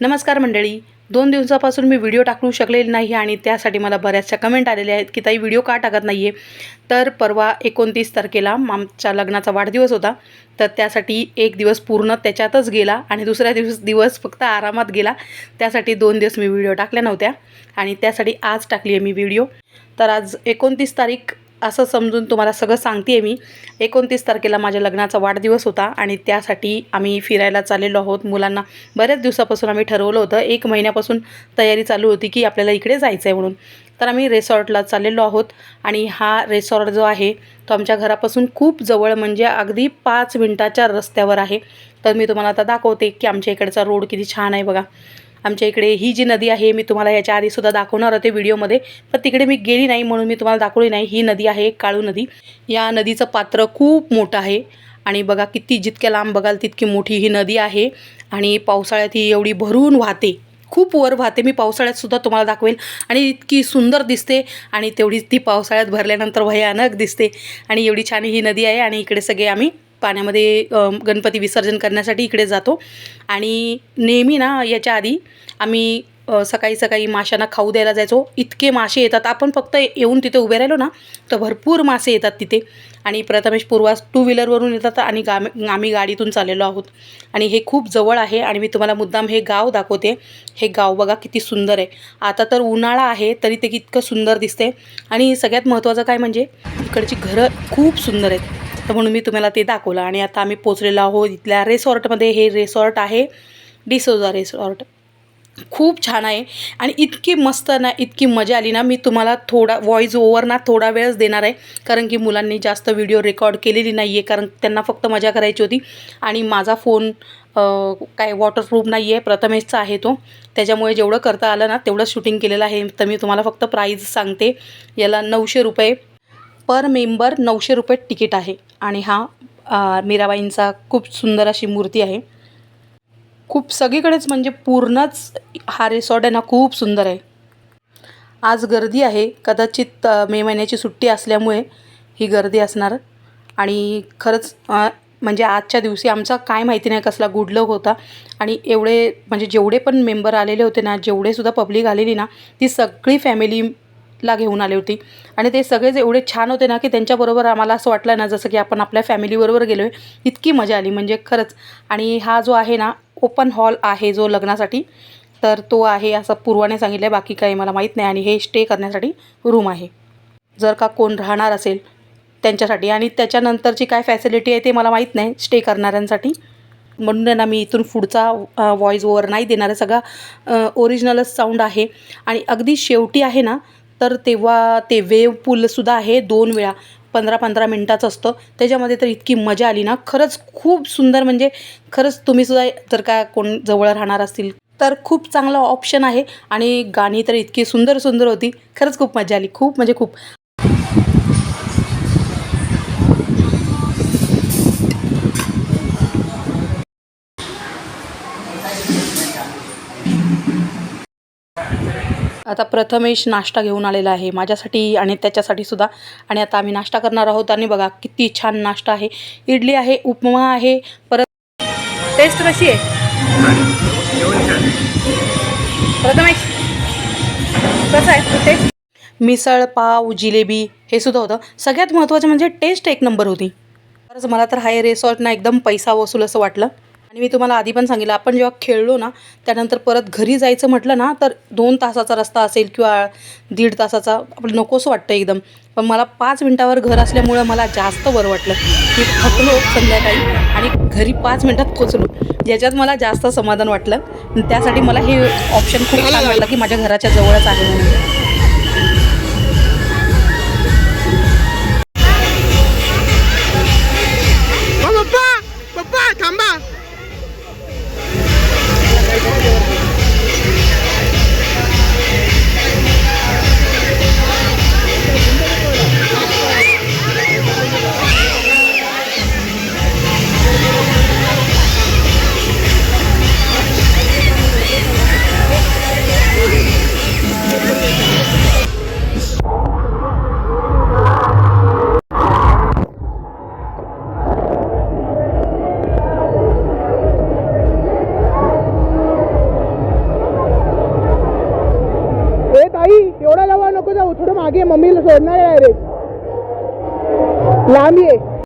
नमस्कार मंडळी. दोन दिवसापासून मी व्हिडिओ टाकू शकलेली नाही आणि त्यासाठी मला बऱ्याचशा कमेंट आलेल्या आहेत की ताई व्हिडिओ का टाकत नाही आहे तर परवा एकोणतीस तारखेला आमच्या लग्नाचा वाढदिवस होता. तर त्यासाठी एक दिवस पूर्ण त्याच्यातच गेला आणि दुसऱ्या दिवस दिवस फक्त आरामात गेला. त्यासाठी दोन दिवस मी व्हिडिओ टाकल्या नव्हत्या आणि त्यासाठी आज टाकली आहे मी व्हिडिओ. तर आज एकोणतीस तारीख असं समजून तुम्हाला सगळं सांगते आहे मी. एकोणतीस तारखेला माझ्या लग्नाचा वाढदिवस होता आणि त्यासाठी आम्ही फिरायला चाललेलो आहोत. मुलांना बऱ्याच दिवसापासून आम्ही ठरवलं होतं. एक महिन्यापासून तयारी चालू होती की आपल्याला इकडे जायचं आहे म्हणून. तर आम्ही रेसॉर्टला चाललेलो आहोत आणि हा रेसॉर्ट जो आहे तो आमच्या घरापासून खूप जवळ म्हणजे अगदी पाच मिनटाच्या रस्त्यावर आहे. तर मी तुम्हाला आता दाखवते की आमच्या इकडचा रोड किती छान आहे बघा. आमच्या इकडे ही जी नदी आहे मी तुम्हाला याच्या आधीसुद्धा दाखवणार होते व्हिडिओमध्ये. पण तिकडे मी गेली नाही म्हणून मी तुम्हाला दाखवली नाही. ही नदी आहे काळू नदी. या नदीचं पात्र खूप मोठं आहे. आणि बघा किती जितक्या लांब बघाल तितकी मोठी ही नदी आहे. आणि पावसाळ्यात ही एवढी भरून वाहते. खूप वर वाहते. मी पावसाळ्यातसुद्धा तुम्हाला दाखवेल. आणि इतकी सुंदर दिसते. आणि तेवढीच ती पावसाळ्यात भरल्यानंतर भयानक दिसते. आणि एवढी छान ही नदी आहे. आणि इकडे सगळे आम्ही पाण्यामध्ये गणपती विसर्जन करण्यासाठी इकडे जातो. आणि नेहमी ना याच्या आधी आम्ही सकाळी सकाळी माशांना खाऊ द्यायला जायचो. इतके मासे येतात. आपण फक्त येऊन तिथे उभे राहिलो ना तर भरपूर मासे येतात तिथे. आणि प्रथमेश पूर्वास टू व्हीलरवरून येतात आणि गा आम्ही गाडीतून चाललेलो आहोत. आणि हे खूप जवळ आहे आणि मी तुम्हाला मुद्दाम हे गाव दाखवते. हे गाव बघा किती सुंदर आहे. आता तर उन्हाळा आहे तरी ते इतकं सुंदर दिसते आणि सगळ्यात महत्त्वाचं काय म्हणजे इकडची घरं खूप सुंदर आहेत. तर म्हणून मी तुम्हाला ते दाखवलं. आणि आता आम्ही पोचलेलो आहोत इथल्या रेसॉर्टमध्ये. हे रेसॉर्ट आहे डिसोजा रेसॉर्ट. खूप छान आहे. आणि इतकी मस्त ना इतकी मजा आली ना मी तुम्हाला थोडा व्हॉईस ओव्हर ना थोडा वेळच देणार आहे. कारण की मुलांनी जास्त व्हिडिओ रेकॉर्ड केलेली नाही आहे कारण त्यांना फक्त मजा करायची होती. आणि माझा फोन काय वॉटरप्रूफ नाही आहे प्रथमेशचा आहे तो. त्याच्यामुळे जेवढं करता आलं ना तेवढं शूटिंग केलेलं आहे. तर मी तुम्हाला फक्त प्राईज सांगते. याला नऊशे रुपये पर मेंबर नऊशे रुपये तिकीट आहे. आणि हा मीराबाईंचा खूप सुंदर अशी मूर्ती आहे. खूप सगळीकडेच म्हणजे पूर्णच हा रिसॉर्ट आहे ना खूप सुंदर आहे. आज गर्दी आहे. कदाचित मे महिन्याची सुट्टी असल्यामुळे ही गर्दी असणार. आणि खरंच म्हणजे आजच्या दिवशी आमचा काय माहिती नाही कसला गुड लक होता. आणि एवढे म्हणजे जेवढे पण मेंबर आलेले होते ना जेवढे सुद्धा पब्लिक आलेली ना ती सगळी फॅमिली ला घेऊन आली होती. आणि ते सगळेच एवढे छान होते ना की त्यांच्याबरोबर आम्हाला असं वाटलं ना जसं की आपण आपल्या फॅमिलीबरोबर गेलो आहे इतकी मजा आली. म्हणजे खरंच. आणि हा जो आहे ना ओपन हॉल आहे जो लग्नासाठी तर तो आहे असं पूर्वाने सांगितलं आहे बाकी काही मला माहीत नाही. आणि हे स्टे करण्यासाठी रूम आहे. जर का कोण राहणार असेल त्यांच्यासाठी. आणि त्याच्यानंतरची काय फॅसिलिटी आहे ते मला माहीत नाही स्टे करणाऱ्यांसाठी. म्हणून आहे ना मी इथून पुढचा व्हॉईस ओवर नाही देणार आहे. सगळा ओरिजिनलच साऊंड आहे. आणि अगदी शेवटी आहे ना तर तेव्हा ते वेव पूलसुद्धा आहे दोन वेळा. पंधरा पंधरा मिनटाचं असतं. त्याच्यामध्ये तर इतकी मजा आली ना. खरंच खूप सुंदर म्हणजे खरंच तुम्हीसुद्धा जर का कोण जवळ राहणार असतील तर खूप चांगला ऑप्शन आहे. आणि गाणी तर इतकी सुंदर सुंदर होती. खरंच खूप मजा आली. खूप म्हणजे खूप. आता प्रथमेश नाश्ता घेऊन आलेला आहे माझ्यासाठी आणि त्याच्यासाठी सुद्धा. आणि आता आम्ही नाश्ता करणार आहोत. आणि बघा किती छान नाश्ता आहे. इडली आहे उपमा आहे परत टेस्ट कशी आहे? प्रथमेश कसं आहे? टेस्ट मिसळ पाव जिलेबी हे सुद्धा होतं. सगळ्यात महत्त्वाचं म्हणजे टेस्ट एक नंबर होती. खरंच मला तर हाय रेसॉर्टनं एकदम पैसा वसूल असं वाटलं. आणि मी तुम्हाला आधी पण सांगितलं आपण जेव्हा खेळलो ना त्यानंतर परत घरी जायचं म्हटलं ना तर दोन तासाचा रस्ता असेल किंवा दीड तासाचा आपलं नकोसं वाटतं एकदम. पण मला पाच मिनटावर घर असल्यामुळं मला जास्त बरं वाटलं. मी थकलो संध्याकाळी आणि घरी पाच मिनटात पोचलो. ज्याच्यात मला जास्त समाधान वाटलं. त्यासाठी मला हे ऑप्शन खूप छान वाटलं की माझ्या घराच्या जवळच आहे म्हणून. थांबा. लांब ये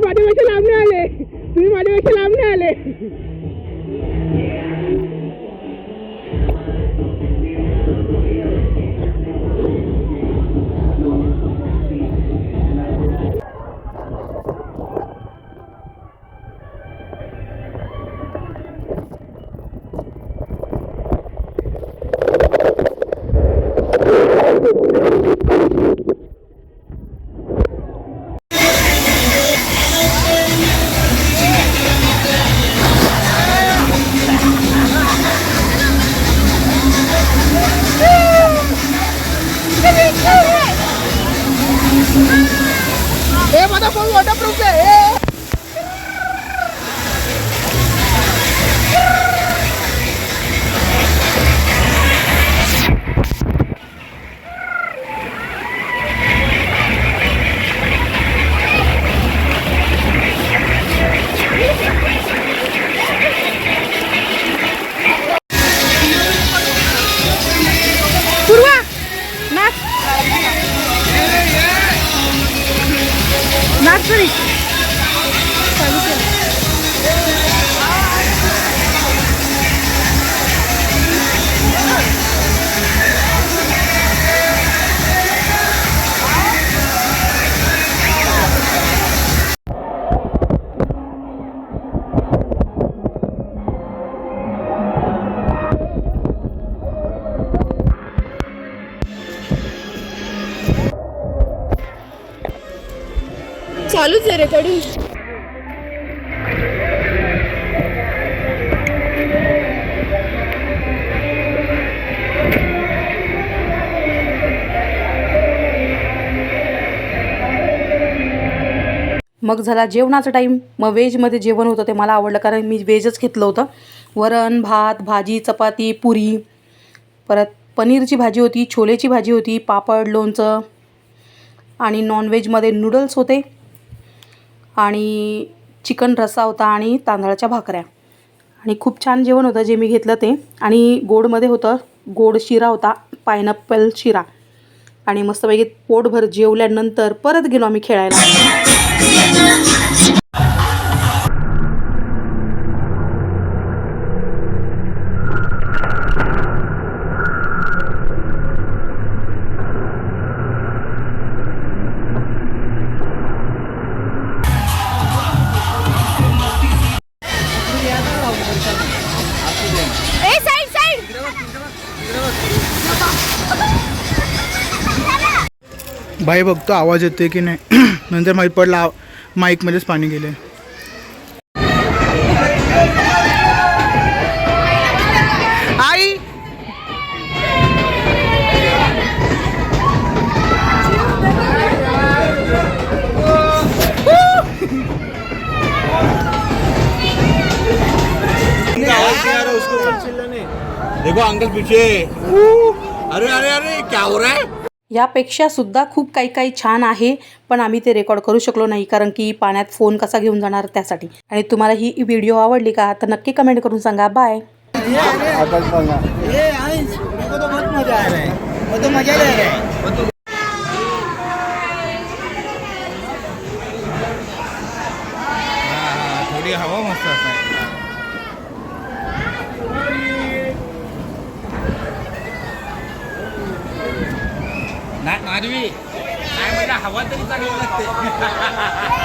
तुम्ही माझ्यापेक्षा लांब नाही आले. तुम्ही माझ्यापेक्षा लांब नाही आले. चालूच आहे रेकॉर्डिंग मग झाला जेवणाचा टाईम मग व्हेजमध्ये जेवण होतं ते मला आवडलं कारण मी व्हेजच घेतलं होतं. वरण भात भाजी चपाती पुरी. परत पनीरची भाजी होती छोलेची भाजी होती पापड लोणचं आणि नॉनव्हेजमध्ये नूडल्स होते. आणि चिकन रस्सा होता आणि तांदळाच्या भाकऱ्या. आणि खूप छान जेवण होतं जे मी घेतलं ते. आणि गोडमध्ये होतं गोड शिरा होता पायनॅपल शिरा. आणि मस्तपैकी पोटभर जेवल्यानंतर परत गेलो आम्ही खेळायला. बाई बघतो आवाज़ होते कि नहीं? नर नंतर पड़ा पडला मधे पानी गेले देखो अंकल पीछे। अरे अरे अरे क्या हो रहा है? यापेक्षा सुद्धा खूप काही काही छान आहे पण आम्ही ते रेकॉर्ड करू शकलो नाही कारण की पाण्यात फोन कसा घेऊन जाणार त्यासाठी. आणि तुम्हाला ही व्हिडिओ आवडली का तर नक्की कमेंट करून सांगा. बाय ये अंश मेरे को तो बहुत मजा आ रहा है वो तो मजा ले रहा है थोडी हवा मस्त असणार नाही माधवी काय म्हणजे हवा तरी चांगली लागते